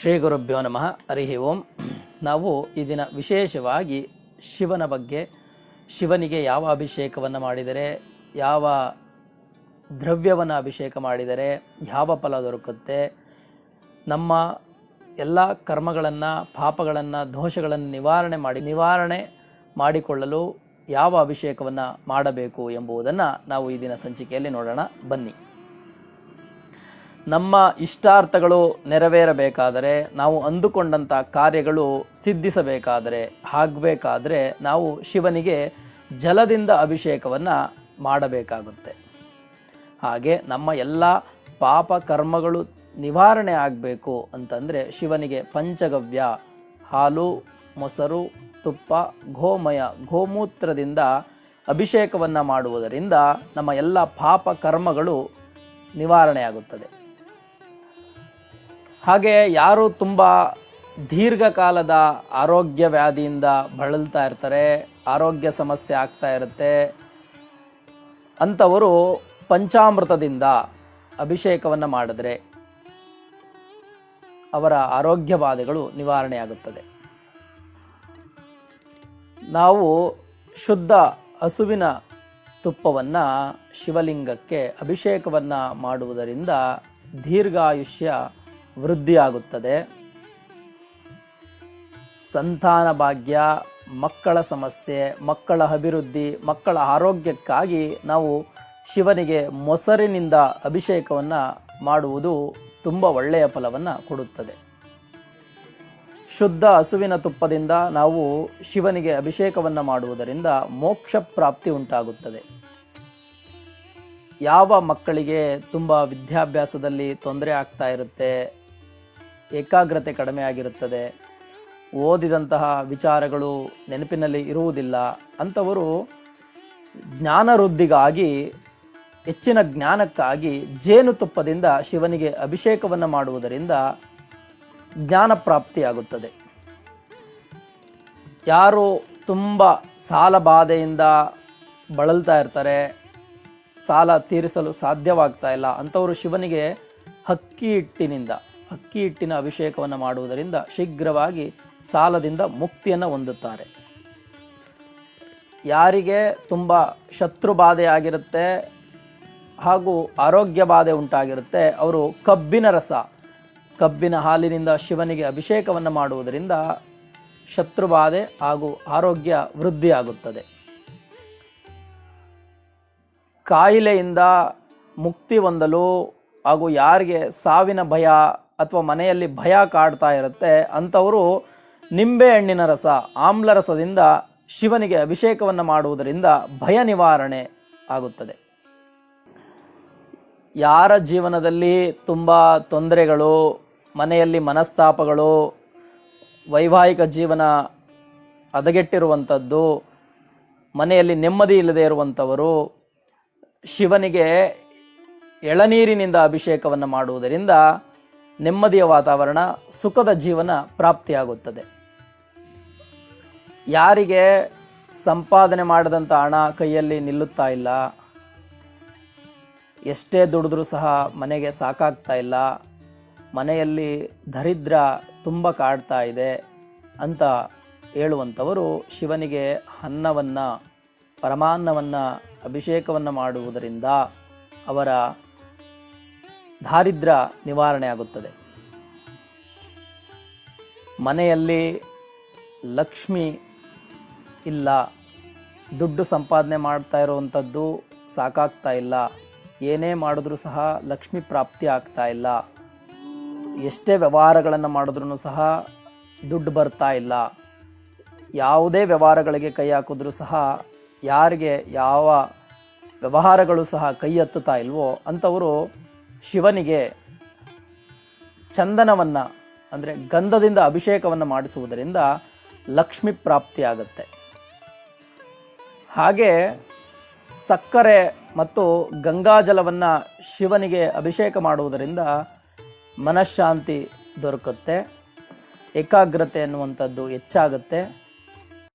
ಶ್ರೀ ಗುರುಭ್ಯೋ ನಮಃ. ಹರಿ ಓಂ. ನಾವು ಈ ದಿನ ವಿಶೇಷವಾಗಿ ಶಿವನ ಬಗ್ಗೆ, ಶಿವನಿಗೆ ಯಾವ ಅಭಿಷೇಕವನ್ನು ಮಾಡಿದರೆ, ಯಾವ ದ್ರವ್ಯವನ್ನು ಅಭಿಷೇಕ ಮಾಡಿದರೆ, ಯಾವ ಫಲ ದೊರಕುತ್ತೆ, ನಮ್ಮ ಎಲ್ಲ ಕರ್ಮಗಳನ್ನು, ಪಾಪಗಳನ್ನು, ದೋಷಗಳನ್ನು ನಿವಾರಣೆ ಮಾಡಿ, ನಿವಾರಣೆ ಮಾಡಿಕೊಳ್ಳಲು ಯಾವ ಅಭಿಷೇಕವನ್ನು ಮಾಡಬೇಕು ಎಂಬುದನ್ನು ನಾವು ಈ ದಿನ ಸಂಚಿಕೆಯಲ್ಲಿ ನೋಡೋಣ. ಬನ್ನಿ. ನಮ್ಮ ಇಷ್ಟಾರ್ಥಗಳು ನೆರವೇರಬೇಕಾದರೆ, ನಾವು ಅಂದುಕೊಂಡಂಥ ಕಾರ್ಯಗಳು ಸಿದ್ಧಿಸಬೇಕಾದರೆ, ಆಗಬೇಕಾದ್ರೆ ನಾವು ಶಿವನಿಗೆ ಜಲದಿಂದ ಅಭಿಷೇಕವನ್ನು ಮಾಡಬೇಕಾಗುತ್ತೆ. ಹಾಗೆ ನಮ್ಮ ಎಲ್ಲ ಪಾಪ ಕರ್ಮಗಳು ನಿವಾರಣೆ ಆಗಬೇಕು ಅಂತಂದರೆ ಶಿವನಿಗೆ ಪಂಚಗವ್ಯ, ಹಾಲು, ಮೊಸರು, ತುಪ್ಪ, ಗೋಮಯ, ಗೋಮೂತ್ರದಿಂದ ಅಭಿಷೇಕವನ್ನು ಮಾಡುವುದರಿಂದ ನಮ್ಮ ಎಲ್ಲ ಪಾಪ ಕರ್ಮಗಳು ನಿವಾರಣೆಯಾಗುತ್ತದೆ ಹಾಗೆ ಯಾರು ತುಂಬ ದೀರ್ಘಕಾಲದ ಆರೋಗ್ಯ ವ್ಯಾಧಿಯಿಂದ ಬಳಲ್ತಾ ಇರ್ತಾರೆ, ಆರೋಗ್ಯ ಸಮಸ್ಯೆ ಆಗ್ತಾ ಇರುತ್ತೆ ಅಂಥವರು ಪಂಚಾಮೃತದಿಂದ ಅಭಿಷೇಕವನ್ನು ಮಾಡಿದ್ರೆ ಅವರ ಆರೋಗ್ಯ ಬಾಧೆಗಳು ನಿವಾರಣೆಯಾಗುತ್ತದೆ. ನಾವು ಶುದ್ಧ ಹಸುವಿನ ತುಪ್ಪವನ್ನು ಶಿವಲಿಂಗಕ್ಕೆ ಅಭಿಷೇಕವನ್ನು ಮಾಡುವುದರಿಂದ ದೀರ್ಘಾಯುಷ್ಯ ವೃದ್ಧಿಯಾಗುತ್ತದೆ. ಸಂತಾನ ಭಾಗ್ಯ, ಮಕ್ಕಳ ಸಮಸ್ಯೆ, ಮಕ್ಕಳ ಅಭಿವೃದ್ಧಿ, ಮಕ್ಕಳ ಆರೋಗ್ಯಕ್ಕಾಗಿ ನಾವು ಶಿವನಿಗೆ ಮೊಸರಿನಿಂದ ಅಭಿಷೇಕವನ್ನು ಮಾಡುವುದು ತುಂಬ ಒಳ್ಳೆಯ ಫಲವನ್ನು ಕೊಡುತ್ತದೆ. ಶುದ್ಧ ಹಸುವಿನ ತುಪ್ಪದಿಂದ ನಾವು ಶಿವನಿಗೆ ಅಭಿಷೇಕವನ್ನು ಮಾಡುವುದರಿಂದ ಮೋಕ್ಷ ಪ್ರಾಪ್ತಿ ಉಂಟಾಗುತ್ತದೆ. ಯಾವ ಮಕ್ಕಳಿಗೆ ತುಂಬ ವಿದ್ಯಾಭ್ಯಾಸದಲ್ಲಿ ತೊಂದರೆ ಆಗ್ತಾ ಇರುತ್ತೆ ಏಕಾಗ್ರತೆ ಕಡಿಮೆ ಆಗಿರುತ್ತದೆ. ಓದಿದಂತಹ ವಿಚಾರಗಳು ನೆನಪಿನಲ್ಲಿ ಇರುವುದಿಲ್ಲ. ಅಂಥವರು ಜ್ಞಾನ ವೃದ್ಧಿಗಾಗಿ ಹೆಚ್ಚಿನ ಜ್ಞಾನಕ್ಕಾಗಿ ಜೇನುತುಪ್ಪದಿಂದ ಶಿವನಿಗೆ ಅಭಿಷೇಕವನ್ನು ಮಾಡುವುದರಿಂದ ಜ್ಞಾನ ಪ್ರಾಪ್ತಿಯಾಗುತ್ತದೆ. ಯಾರು ತುಂಬ ಸಾಲ ಬಾಧೆಯಿಂದ ಬಳಲ್ತಾ ಇರ್ತಾರೆ, ಸಾಲ ತೀರಿಸಲು ಸಾಧ್ಯವಾಗ್ತಾ ಇಲ್ಲ. ಅಂಥವರು ಶಿವನಿಗೆ ಹಕ್ಕಿ ಹಿಟ್ಟಿನಿಂದ ಅಕ್ಕಿ ಹಿಟ್ಟಿನ ಅಭಿಷೇಕವನ್ನು ಮಾಡುವುದರಿಂದ ಶೀಘ್ರವಾಗಿ ಸಾಲದಿಂದ ಮುಕ್ತಿಯನ್ನು ಹೊಂದುತ್ತಾರೆ. ಯಾರಿಗೆ ತುಂಬ ಶತ್ರು ಬಾಧೆ ಆಗಿರುತ್ತೆ ಹಾಗೂ ಆರೋಗ್ಯ ಬಾಧೆ ಉಂಟಾಗಿರುತ್ತೆ, ಅವರು ಕಬ್ಬಿನ ರಸ, ಕಬ್ಬಿನ ಹಾಲಿನಿಂದ ಶಿವನಿಗೆ ಅಭಿಷೇಕವನ್ನು ಮಾಡುವುದರಿಂದ ಶತ್ರುಬಾಧೆ ಹಾಗೂ ಆರೋಗ್ಯ ವೃದ್ಧಿಯಾಗುತ್ತದೆ. ಕಾಯಿಲೆಯಿಂದ ಮುಕ್ತಿ ಹೊಂದಲು ಹಾಗೂ ಯಾರಿಗೆ ಸಾವಿನ ಭಯ ಅಥವಾ ಮನೆಯಲ್ಲಿ ಭಯ ಕಾಡ್ತಾ ಇರುತ್ತೆ, ಅಂಥವರು ನಿಂಬೆ ಹಣ್ಣಿನ ರಸ, ಆಮ್ಲ ರಸದಿಂದ ಶಿವನಿಗೆ ಅಭಿಷೇಕವನ್ನು ಮಾಡುವುದರಿಂದ ಭಯ ನಿವಾರಣೆ ಆಗುತ್ತದೆ. ಯಾರ ಜೀವನದಲ್ಲಿ ತುಂಬ ತೊಂದರೆಗಳು, ಮನೆಯಲ್ಲಿ ಮನಸ್ತಾಪಗಳು, ವೈವಾಹಿಕ ಜೀವನ ಹದಗೆಟ್ಟಿರುವಂಥದ್ದು, ಮನೆಯಲ್ಲಿ ನೆಮ್ಮದಿ ಇಲ್ಲದೆ ಇರುವಂಥವರು, ಶಿವನಿಗೆ ಎಳನೀರಿನಿಂದ ಅಭಿಷೇಕವನ್ನು ಮಾಡುವುದರಿಂದ ನೆಮ್ಮದಿಯ ವಾತಾವರಣ, ಸುಖದ ಜೀವನ ಪ್ರಾಪ್ತಿಯಾಗುತ್ತದೆ. ಯಾರಿಗೆ ಸಂಪಾದನೆ ಮಾಡಿದಂಥ ಹಣ ಕೈಯಲ್ಲಿ ನಿಲ್ಲುತ್ತಾ ಇಲ್ಲ, ಎಷ್ಟೇ ದುಡಿದ್ರೂ ಸಹ ಮನೆಗೆ ಸಾಕಾಗ್ತಾ ಇಲ್ಲ, ಮನೆಯಲ್ಲಿ ದರಿದ್ರ ತುಂಬ ಕಾಡ್ತಾ ಇದೆ ಅಂತ ಹೇಳುವಂಥವರು ಶಿವನಿಗೆ ಅನ್ನವನ್ನು ಪರಮಾನ್ನವನ್ನು, ಅಭಿಷೇಕವನ್ನು ಮಾಡುವುದರಿಂದ ಅವರ ದಾರಿದ್ರ್ಯ ನಿವಾರಣೆ ಆಗುತ್ತದೆ. ಮನೆಯಲ್ಲಿ ಲಕ್ಷ್ಮಿ ಇಲ್ಲ, ದುಡ್ಡು ಸಂಪಾದನೆ ಮಾಡ್ತಾ ಇರುವಂಥದ್ದು ಸಾಕಾಗ್ತಾ ಇಲ್ಲ, ಏನೇ ಮಾಡಿದ್ರೂ ಸಹ ಲಕ್ಷ್ಮಿ ಪ್ರಾಪ್ತಿ ಆಗ್ತಾ ಇಲ್ಲ, ಎಷ್ಟೇ ವ್ಯವಹಾರಗಳನ್ನು ಮಾಡಿದ್ರೂ ಸಹ ದುಡ್ಡು ಬರ್ತಾ ಇಲ್ಲ, ಯಾವುದೇ ವ್ಯವಹಾರಗಳಿಗೆ ಕೈ ಹಾಕಿದ್ರೂ ಸಹ ಯಾರಿಗೆ ಯಾವ ವ್ಯವಹಾರಗಳು ಸಹ ಕೈ ಎತ್ತುತ್ತಾ ಇಲ್ವೋ ಅಂಥವರು ಶಿವನಿಗೆ ಚಂದನವನ್ನು, ಅಂದರೆ ಗಂಧದಿಂದ ಅಭಿಷೇಕವನ್ನು ಮಾಡಿಸುವುದರಿಂದ ಲಕ್ಷ್ಮಿ ಪ್ರಾಪ್ತಿಯಾಗುತ್ತೆ. ಹಾಗೆ ಸಕ್ಕರೆ ಮತ್ತು ಗಂಗಾಜಲವನ್ನು ಶಿವನಿಗೆ ಅಭಿಷೇಕ ಮಾಡುವುದರಿಂದ ಮನಃಶಾಂತಿ ದೊರಕುತ್ತೆ, ಏಕಾಗ್ರತೆ ಅನ್ನುವಂಥದ್ದು ಹೆಚ್ಚಾಗುತ್ತೆ.